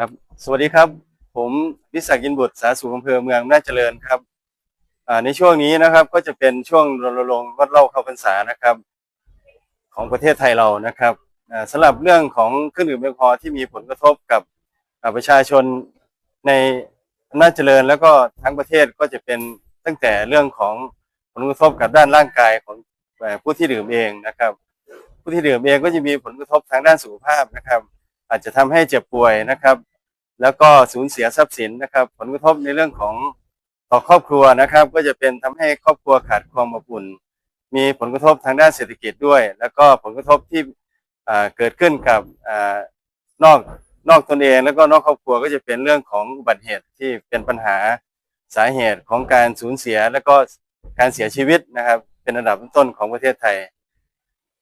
ครับ สวัสดีครับ ผมวิศักดิ์ยินบุตรสาธารณสุขอำเภอเมืองน่าเจริญครับในช่วงนี้นะครับก็จะเป็นช่วงรณรงค์งดเหล้าเข้าพรรษานะครับ ของประเทศไทยเรานะครับอ่าสำหรับเรื่องของเครื่องดื่มแอลกอฮอล์ที่มีผลกระทบกับประชาชนในอำนาจเจริญ แล้วก็ทั้งประเทศก็จะเป็นตั้งแต่เรื่องของผลกระทบกับด้านร่างกายของผู้ที่ดื่มเองนะครับ ผู้ที่ดื่มเองก็จะมีผลกระทบทางด้านสุขภาพนะครับ อาจจะทำให้เจ็บป่วยนะครับ แล้วก็สูญเสียทรัพย์สินนะครับ ผลกระทบในเรื่องของต่อครอบครัวนะครับ ก็จะเป็นทำให้ครอบครัวขาดความอบอุ่น มีผลกระทบทางด้านเศรษฐกิจด้วย แล้วก็ผลกระทบที่เกิดขึ้นกับอนอกนอกตนเองแล้วก็นอกครอบครัวก็จะเป็นเรื่องของอุบัติเหตุที่เป็นปัญหาสาเหตุของการสูญเสียแล้วก็การเสียชีวิตนะครับ เป็นอันดับต้นของประเทศไทย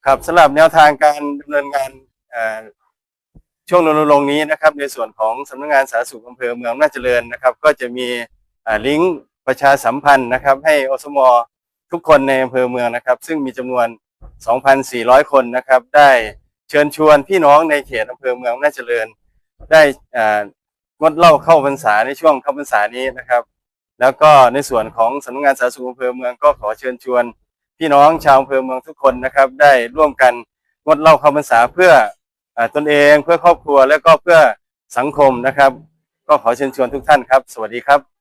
ครับสำหรับแนวทางการดำเนินงาน ช่วงรณรงค์นี้นะครับ ในส่วนของสำนักงานสาธารณสุขอำเภอเมืองน่าจเจริญนะครับ ก็จะมีลิงก์ประชาสัมพันธ์นะครับ ให้อสมทุกคนในอำเภอเมืองนะครับ ซึ่งมีจำนวน 2,400 คนนะครับ ได้เชิญชวนพี่น้องในเขตอำเภอเมืองน่าจเจริญ ได้งดเหล้าเข้าพรรษาในช่วงเข้าพรรษานี้นะครับ แล้วก็ในส่วนของสำนักงานสาธารณสุขอำเภอเมืองก็ขอเชิญชวน พี่น้องชาวอำเภอเมืองทุกคนนะครับ ได้ร่วมกันงดเหล้าเข้าพรรษาเพื่อ ตนเองเพื่อครอบครัวและก็เพื่อสังคมนะครับ ก็ขอเชิญชวนทุกท่านครับ สวัสดีครับ